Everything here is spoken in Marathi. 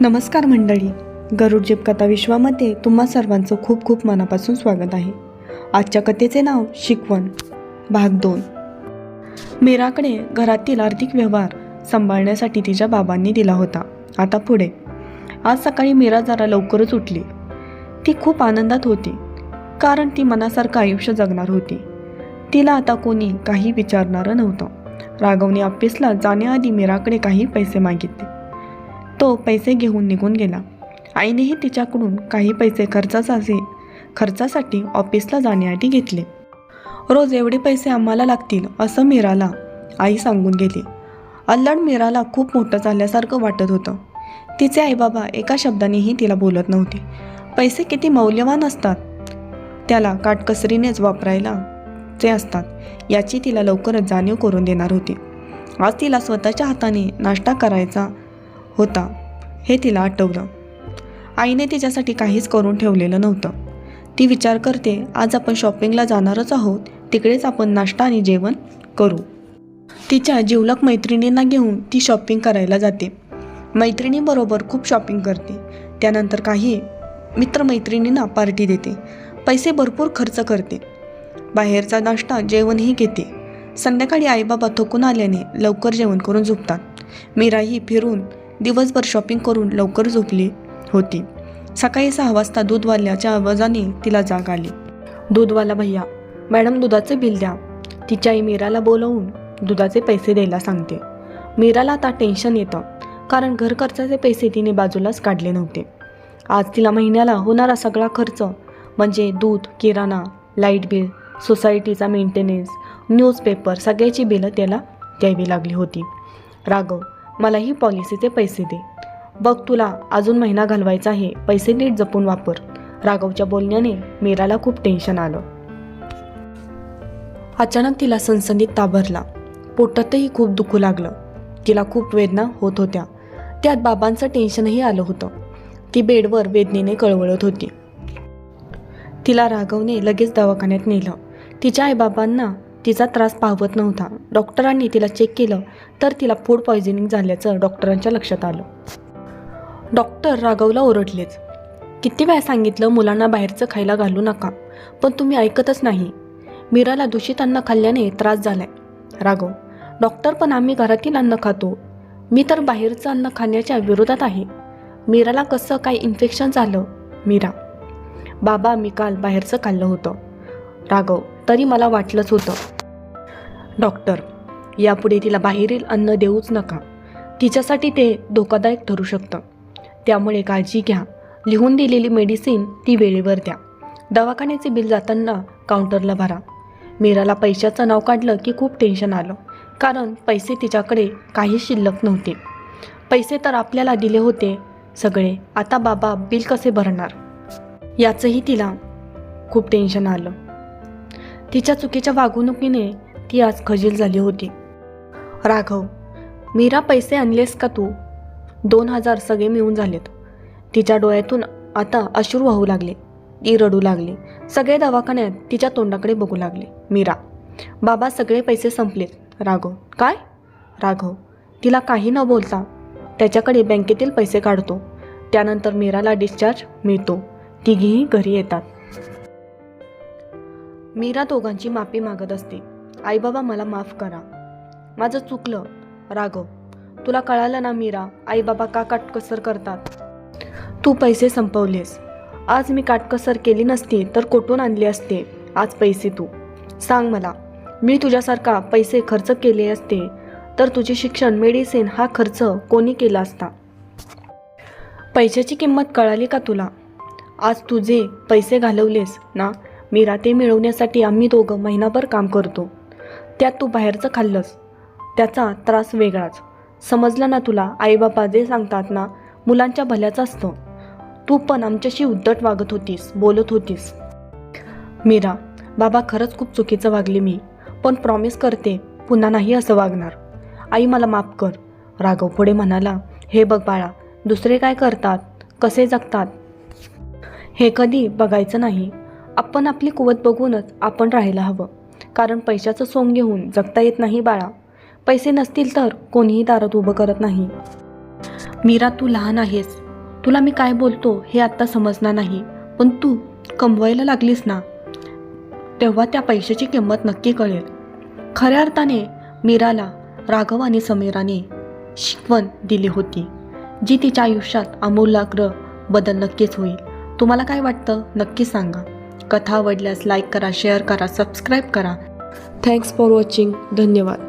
नमस्कार मंडळी. गरुड जीप कथा विश्वामध्ये तुम्हा सर्वांचं खूप खूप मनापासून स्वागत आहे. आजच्या कथेचे नाव शिकवण. भाग दोन. मीराकडे घरातील आर्थिक व्यवहार सांभाळण्यासाठी तिच्या बाबांनी दिला होता. आता पुढे. आज सकाळी मीरा जरा लवकरच उठली. ती खूप आनंदात होती कारण ती मनासारखं आयुष्य जगणार होती. तिला आता कोणी काही विचारणारं नव्हतं. राघवने ऑफिसला जाण्याआधी मीराकडे काही पैसे मागितले. तो पैसे घेऊन निघून गेला. आईनेही तिच्याकडून काही पैसे खर्चासाठी खर्चासाठी ऑफिसला जाण्यासाठी घेतले. रोज एवढे पैसे आम्हाला लागतील असं मीराला आई सांगून गेली. अल्लड मीराला खूप मोठं झाल्यासारखं वाटत होतं. तिचे आईबाबा एका शब्दानेही तिला बोलत नव्हते. पैसे किती मौल्यवान असतात? त्याला काटकसरीनेच वापरायला जे असतात याची तिला लवकरच जाणीव करून देणार होती. आज तिला स्वतःच्या हाताने नाश्ता करायचा होता. हे तिला आठवलं. आईने तिच्यासाठी काहीच करून ठेवलेलं नव्हतं. ती विचार करते आज आपण शॉपिंगला जाणारच आहोत. तिकडेच आपण नाश्ता आणि जेवण करू. तिच्या जिवलक मैत्रिणींना घेऊन ती शॉपिंग करायला जाते. मैत्रिणीबरोबर खूप शॉपिंग करते. त्यानंतर काही मित्रमैत्रिणींना पार्टी देते. पैसे भरपूर खर्च करते. बाहेरचा नाश्ता जेवणही घेते. संध्याकाळी आईबाबा थकून आल्याने लवकर जेवण करून झोपतात. मीराही फिरून दिवसभर शॉपिंग करून लवकर झोपली होती. सकाळी सहा वाजता दूधवाल्याच्या आवाजाने तिला जाग आली. दूधवाला भैया मॅडम दुधाचे बिल द्या. तिच्या आई मीराला बोलवून दुधाचे पैसे द्यायला सांगते. मीराला आता टेन्शन येतं कारण घर खर्चाचे पैसे तिने बाजूलाच काढले नव्हते. आज तिला महिन्याला होणारा सगळा खर्च म्हणजे दूध किराणा लाइट बिल सोसायटीचा मेंटेनन्स न्यूजपेपर सगळ्याची बिलं त्याला द्यावी लागली होती. राघव मलाही पॉलिसीचे पैसे दे. बघ तुला अजून महिना घालवायचा आहे पैसे नीट जपून वापर. राघवच्या बोलण्याने मीराला खूप टेन्शन आलं. अचानक तिला सनसनीत ताभरला पोटातही खूप दुखू लागलं. तिला खूप वेदना होत होत्या. त्यात बाबांचं टेन्शनही आलं होतं. ती बेडवर वेदनेने कळवळत होती. तिला राघवने लगेच दवाखान्यात नेलं. तिच्या आईबाबांना तिचा त्रास पाहवत नव्हता. डॉक्टरांनी तिला चेक केलं तर तिला फूड पॉयझनिंग झाल्याचं डॉक्टरांच्या लक्षात आलं. डॉक्टर राघवला ओरडलेच. किती वेळा सांगितलं मुलांना बाहेरचं खायला घालू नका पण तुम्ही ऐकतच नाही. मीराला दूषित अन्न खाल्ल्याने त्रास झालाय. राघव डॉक्टर पण आम्ही घरातील अन्न खातो. मी तर बाहेरचं अन्न खाण्याच्या विरोधात आहे. मीराला कसं काय इन्फेक्शन झालं? मीरा. बाबा मी काल बाहेरचं खाल्लं होतं. राघव तरी मला वाटलंच होतं. डॉक्टर यापुढे तिला बाहेरील अन्न देऊच नका. तिच्यासाठी ते धोकादायक ठरू शकतं. त्यामुळे काळजी घ्या. लिहून दिलेली मेडिसिन ती वेळेवर द्या. दवाखान्याचे बिल जाताना काउंटरला भरा. मीराला पैशाचं नाव काढलं की खूप टेन्शन आलं कारण पैसे तिच्याकडे काही शिल्लक नव्हते. पैसे तर आपल्याला दिले होते. सगळे आता बाबा बिल कसे भरणार? याचंही तिला खूप टेन्शन आलं. तिच्या चुकीच्या वागणुकीने ती आज खजील झाली होती. राघव मीरा पैसे आणलेस का तू? दोन हजार सगळे मिळून झालेत. तिच्या डोळ्यातून आता अश्रू वाहू लागले. ती रडू लागली. सगळे दवाखान्यात तिच्या तोंडाकडे बघू लागले. मीरा बाबा सगळे पैसे संपलेत. राघव काय? राघव तिला काही न बोलता त्याच्याकडे बँकेतील पैसे काढतो. त्यानंतर मीराला डिस्चार्ज मिळतो. तिघीही घरी येतात. मीरा दोघांची माफी मागत असते. आईबाबा मला माफ करा. माझं चुकलं. राघव तुला कळालं ना मीरा? आईबाबा का काटकसर करतात? तू पैसे संपवलेस. आज मी काटकसर केली नसती तर कुठून आणली असते? आज पैसे तू. सांग मला मी तुझ्यासारखा पैसे खर्च केले असते तर तुझे शिक्षण मेडिसिन हा खर्च कोणी केला असता? पैशाची किंमत कळाली का तुला? आज तुझे पैसे घालवलेस ना मीरा ते मिळवण्यासाठी आम्ही दोघं महिनाभर काम करतो. त्यात तू बाहेरचं खाल्लंस. त्याचा त्रास वेगळाच. समजलं ना तुला? आईबापा जे सांगतात ना मुलांच्या भल्याचं असतं. तू पण आमच्याशी उद्धट वागत होतीस बोलत होतीस. मीरा बाबा खरंच खूप चुकीचं वागले मी. पण प्रॉमिस करते पुन्हा नाही असं वागणार. आई मला माफ कर. राघव पुढे म्हणाला हे बघ बाळा दुसरे काय करतात? कसे जगतात? हे कधी बघायचं नाही. आपण आपली कुवत बघूनच आपण राहायला हवं. कारण पैशाचं सोंग घेऊन जगता येत नाही बाळा. पैसे नसतील तर कोणीही दारात उभं करत नाही. मीरा तू लहान आहेस. तुला मी काय बोलतो हे आत्ता समजणार नाही. पण तू कमवायला लागलीस ना तेव्हा त्या पैशाची किंमत नक्की कळेल. खऱ्या अर्थाने मीराला राघव आणि समीराने शिकवण दिली होती जी तिच्या आयुष्यात आमूलाग्र बदल नक्कीच होईल. तुम्हाला काय वाटतं? नक्की सांगा. कथा आवडल्यास लाईक करा शेअर करा सबस्क्राईब करा. थँक्स फॉर वॉचिंग धन्यवाद.